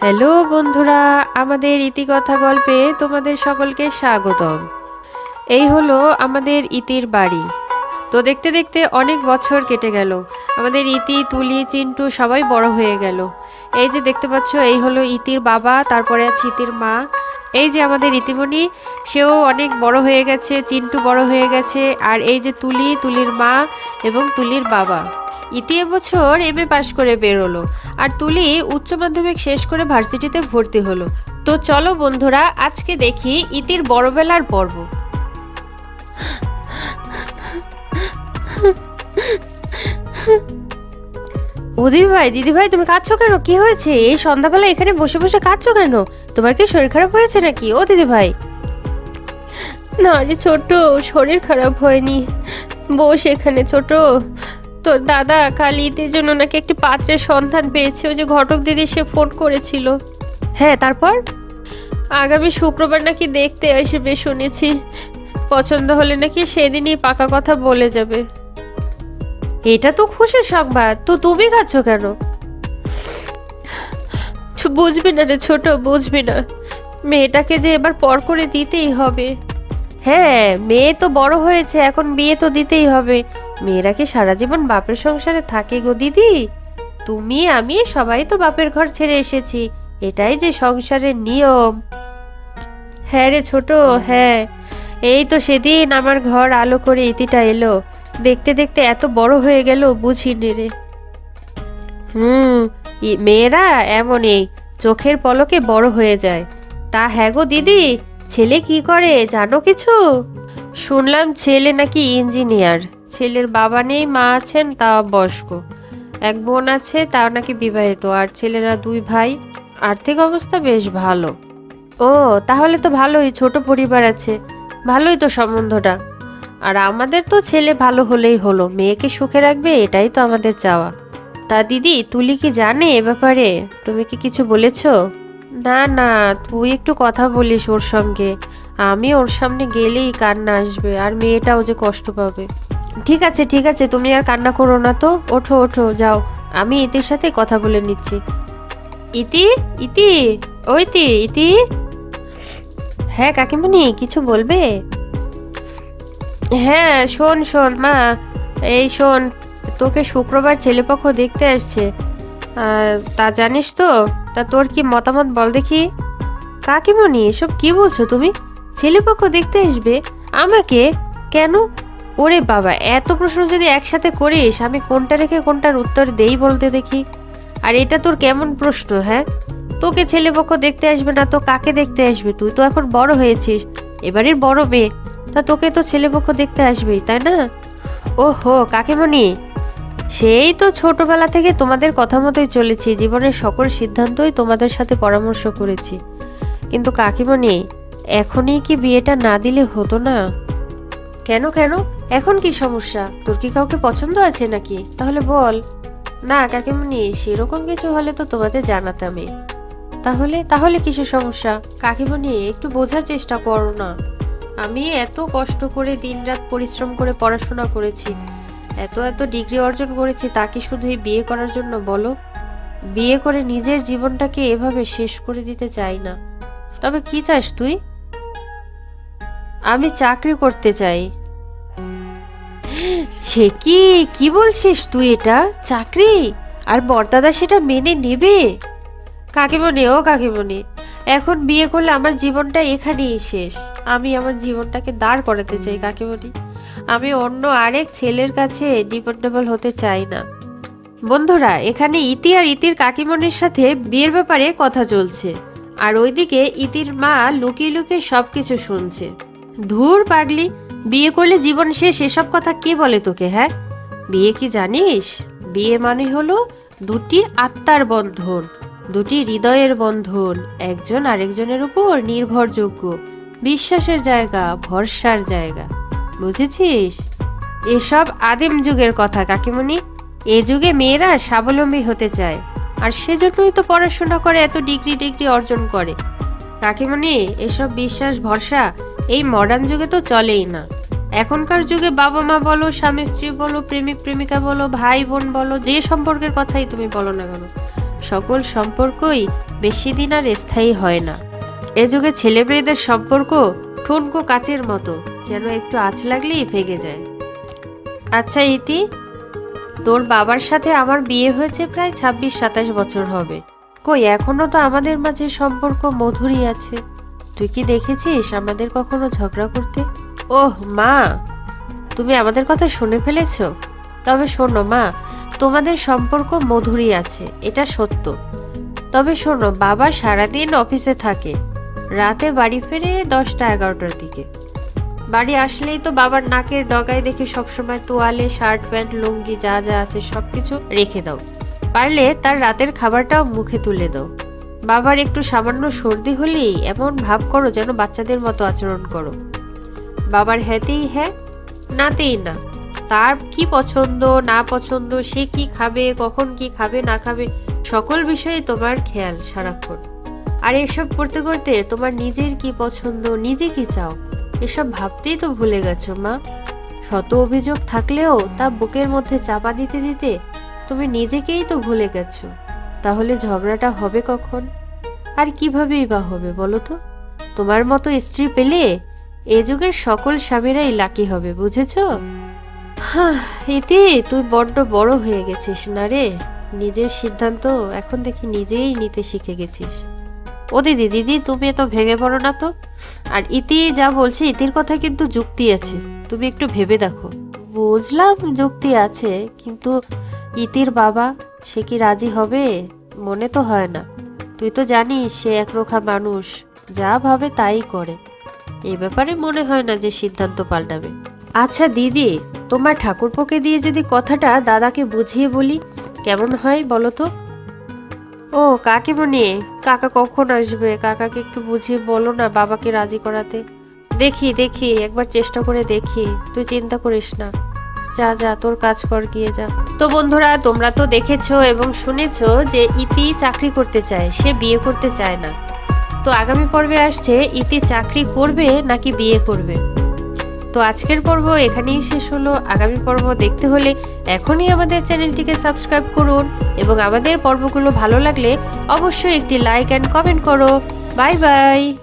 Hello বন্ধুরা, আমাদের ইতিকথা গল্পে তোমাদের সকলকে স্বাগতম। এই হলো আমাদের ইতির বাড়ি। তো দেখতে দেখতে অনেক বছর কেটে গেল। আমাদের ইতি, তুলি, চিন্টু সবাই বড় হয়ে গেল। এই যে দেখতে পাচ্ছ, এই হলো ইতির বাবা, তারপরে আছে ইতির মা। এই যে আমাদের ইতিমণি, সেও অনেক বড় হয়ে গেছে, চিন্টু বড় হয়ে গেছে, আর এই যে তুলি, তুলির মা এবং তুলির বাবা। ইতি এবছর এম এ পাশ করে বেরোলো আর তুলি উচ্চ মাধ্যমিক শেষ করে ভার্সিটিতে ভর্তি হলো। তো চলো বন্ধুরা, আজকে দেখি ইতির বড়বেলার পর্ব। ও দিদি ভাই দিদি ভাই, তুমি কাঁদছো কেন? কি হয়েছে? এই সন্ধ্যাবেলা এখানে বসে বসে কাঁদছো কেন? তোমার কি শরীর খারাপ হয়েছে নাকি? ও দিদি ভাই। না রে ছোট শরীর খারাপ হয়নি। বস এখানে ছোট। তোর দাদা কাল ঈদের জন্য নাকি একটি পাত্রের সন্ধান পেয়েছে ওই যে ঘটক দিদি সে ফোন করেছিল। হ্যাঁ তারপর? আগামী শুক্রবার নাকি দেখতে আসবে শুনেছি। পছন্দ হলে নাকি সেদিনই পাকা কথা বলে যাবে। এটা তো খুশির সংবাদ। তো তুমি খাচ্ছ কেন? বুঝবি না রে ছোট বুঝবি না। মেয়েটাকে যে এবার পর করে দিতেই হবে। হ্যাঁ মেয়ে তো বড় হয়েছে এখন বিয়ে তো দিতেই হবে। মেয়েরা কি সারা জীবন বাপের সংসারে থাকে গো দিদি? তুমি, আমি, সবাই তো বাপের ঘর ছেড়ে এসেছি। এটাই যে সংসারের নিয়ম। হ্যাঁ রে ছোট হ্যাঁ। এই তো সেদিন আমার ঘর আলো করে ইতিটা এলো। দেখতে দেখতে এত বড় হয়ে গেল, বুঝিনি রে। হুম মেয়েরা এমনই, চোখের পলকে বড় হয়ে যায়। তা হ্যাঁ গো দিদি, ছেলে কি করে, জানো কিছু? শুনলাম ছেলে নাকি ইঞ্জিনিয়ার। ছেলের বাবা নেই, মা আছেন তা বয়স্ক। এক বোন আছে, তাও নাকি বিবাহিত, আর ছেলেরা দুই ভাই। আর্থিক অবস্থা বেশ ভালো। ও, তাহলে তো ভালোই, ছোট পরিবার আছে। ভালোই তো সম্বন্ধটা। আর আমাদের তো ছেলে ভালো হলেই হলো, মেয়েকে সুখে রাখবে, এটাই তো আমাদের চাওয়া। তা দিদি, তুলি কি জানে এ ব্যাপারে? তুমি কি কিছু বলেছ? না না, তুই একটু কথা বলিস ওর সঙ্গে। আমি ওর সামনে গেলেই কান্না আসবে, আর মেয়েটাও যে কষ্ট পাবে। ঠিক আছে ঠিক আছে, তুমি আর কান্না করো না তো। ওঠো ওঠো, যাও। আমি ইতির সাথে কথা বলে নিচ্ছি। ইতি ইতি, ওই ইতি ইতি। হ্যাঁ কাকিমণি, কিছু বলবে? হ্যাঁ শোন শোন, মা, এই শোন, তোকে শুক্রবার ছেলেপক্ষ দেখতে আসছে। তা জানিস তো? তা তোর কি মতামত বল দেখি। কাকিমণি, এসব কি বলছো তুমি? ছেলেপক্ষ দেখতে আসবে? আমাকে? কেন? ওরে বাবা, এত প্রশ্ন যদি একসাথে করিস, আমি কোনটা রেখে কোনটার উত্তর দেই বলতে দেখি? আর এটা তোর কেমন প্রশ্ন হ্যাঁ? তোকে ছেলেপক্ষ দেখতে আসবে না, তো কাকে দেখতে আসবে? তুই তো এখন বড় হয়েছিস, এবারের বড় মেয়ে। তা তোকে তো ছেলেপক্ষ দেখতে আসবেই, তাই না? ও ওহো, কাকিমণি, সেই তো ছোটবেলা থেকে তোমাদের কথা মতোই চলেছি, জীবনের সকল সিদ্ধান্তই তোমাদের সাথে পরামর্শ করেছি। কিন্তু কাকিমণি, এখনই কি বিয়েটা না দিলে হতো না? কেন কেন? এখন কি সমস্যা? তোর কি কাউকে পছন্দ আছে নাকি? তাহলে বল। না কাকিমণি সেরকম কিছু হলে তো তোমাদের জানাতামই। তাহলে তাহলে কিসের সমস্যা? কাকিমণি একটু বোঝার চেষ্টা করো না। আমি এত কষ্ট করে দিনরাত পরিশ্রম করে পড়াশোনা করেছি। এত এত ডিগ্রি অর্জন করেছি, তা কি শুধু এই বিয়ে করার জন্য বলো? বিয়ে করে নিজের জীবনটাকে এভাবে শেষ করে দিতে চাই না। তবে কি চাস তুই? আমি চাকরি করতে চাই। সে কি কি বলছিস তুই এটা? চাকরি? আর বরদাদা সেটা মেনে নেবে? কাকিমণি, ও কাকিমণি, এখন বিয়ে করলে আমার জীবনটা এখানেই শেষ। আমি আমার জীবনটাকে দাঁড় করাতে চাই, কাকিমণি। আমি অন্য আরেক ছেলের কাছে ডিপেন্ডেবল হতে চাই না। বন্ধুরা, এখানে ইতি আর ইতির কাকিমণির সাথে বিয়ের ব্যাপারে কথা চলছে। আর ওইদিকে ইতির মা লুকিয়ে লুকিয়ে সব কিছু শুনছে। ধুর পাগলি বিয়ে করলে জীবন শেষ, এসব কথা কে বলে তোকে হ্যাঁ? বিয়ে কি জানিস? বিয়ে মানে হলো দুটি আত্মার বন্ধন, দুটি হৃদয়ের বন্ধন, একজন আরেকজনের উপর নির্ভরযোগ্য, বিশ্বাসের জায়গা, ভরসার জায়গা, বুঝেছিস? এসব আদিম যুগের কথা, কাকিমণি। এ যুগে মেয়েরা স্বাবলম্বী হতে চায়, আর সেজন্যই তো পড়াশোনা করে, এত ডিগ্রি ডিগ্রি অর্জন করে। কাকিমণি, এসব বিশ্বাস, ভরসা এই মডার্ন যুগে তো চলেই না। এখনকার যুগে বাবা মা বলো, স্বামী স্ত্রী বলো, প্রেমিক প্রেমিকা বলো, ভাই বোন বলো, যে সম্পর্কের কথাই তুমি বলো না কেন, সকল সম্পর্কই বেশি দিন আর স্থায়ী হয় না। এ যুগে ছেলে মেয়েদের সম্পর্ক ঠুনকো কাচের মতো, যেন একটু আঁচ লাগলেই ভেঙে যায়। আচ্ছা ইতি, তোর বাবার সাথে আমার বিয়ে হয়েছে প্রায় ছাব্বিশ সাতাশ বছর হবে। কই, এখনও তো আমাদের মাঝে সম্পর্ক মধুরই আছে। তুই কি দেখেছিস আমাদের কখনো ঝগড়া করতে? ওহ, মা, তুমি আমাদের কথা শুনে ফেলেছ। তবে শোনো, মা, তোমাদের সম্পর্ক মধুরই আছে, এটা সত্য। তবে শোনো, বাবা সারাদিন অফিসে থাকে, রাতে বাড়ি ফেরে দশটা এগারোটার দিকে। বাড়ি আসলেই তো বাবার নাকের ডগায় দেখে সবসময় তোয়ালে, শার্ট প্যান্ট, লুঙ্গি যা যা আছে সব কিছু রেখে দাও। পারলে তার রাতের খাবারটাও মুখে তুলে দাও। বাবার একটু সামান্য সর্দি হলেই এমন ভাব করো যেন বাচ্চাদের মতো আচরণ করো। বাবার হ্যাঁতেই হ্যাঁ নাতেই না। তার কি পছন্দ, না পছন্দ, সে কি খাবে, কখন কি খাবে, না খাবে, সকল বিষয়ে তোমার খেয়াল সারাক্ষণ। আর এসব করতে করতে তোমার নিজের কি পছন্দ, নিজে কি চাও, এসব ভাবতেই তো ভুলে গেছো মা। শত অভিযোগ থাকলেও তা বুকের মধ্যে চাপা দিতে দিতে তুমি নিজেকেই তো ভুলে গেছো। তাহলে ঝগড়াটা হবে কখন? আর কিভাবেই বা হবে বলো তো? তোমার মতো স্ত্রী পেলে এ যুগের সকল স্বামীরাই লাকি হবে বুঝেছ? হাহ, ইতি তুই বড্ড বড় হয়ে গেছিস না রে? নিজের সিদ্ধান্ত এখন দেখি নিজেই নিতে শিখে গেছিস। ও দিদি দিদি তুমি তো ভেঙে পড়ো না তো? আর ইতি যা বলছে ইতির কথা কিন্তু যুক্তি আছে। তুমি একটু ভেবে দেখো। বুঝলাম যুক্তি আছে কিন্তু ইতির বাবা সে কি রাজি হবে? মনে তো হয় না। তুই তো জানিস সে একরোখা মানুষ। যা ভাবে তাই করে। এ ব্যাপারে মনে হয় না যে সিদ্ধান্ত পাল্টাবে। আচ্ছা দিদি তোমার ঠাকুরপোকে দিয়ে যদি কথাটা দাদাকে বুঝিয়ে বলি কেমন হয় বলো তো? ও কাকিমণি কাকা কখন আসবে? কাকাকে একটু বুঝিয়ে বলো না বাবাকে রাজি করাতে। দেখি দেখি একবার চেষ্টা করে দেখি। তুই চিন্তা করিস না। যা যা, তোর কাজ কর, গিয়ে যা। তো বন্ধুরা, তোমরা তো দেখেছ এবং শুনেছো যে ইতি চাকরি করতে চায়, সে বিয়ে করতে চায় না। তো আগামী পর্বে আসছে, ইতি চাকরি করবে নাকি বিয়ে করবে? তো আজকের পর্ব এখানেই শেষ হলো। আগামী পর্ব দেখতে হলে এখনই আমাদের চ্যানেলটিকে সাবস্ক্রাইব করুন এবং আমাদের পর্বগুলো ভালো লাগলে অবশ্যই একটি লাইক অ্যান্ড কমেন্ট করো। Bye bye!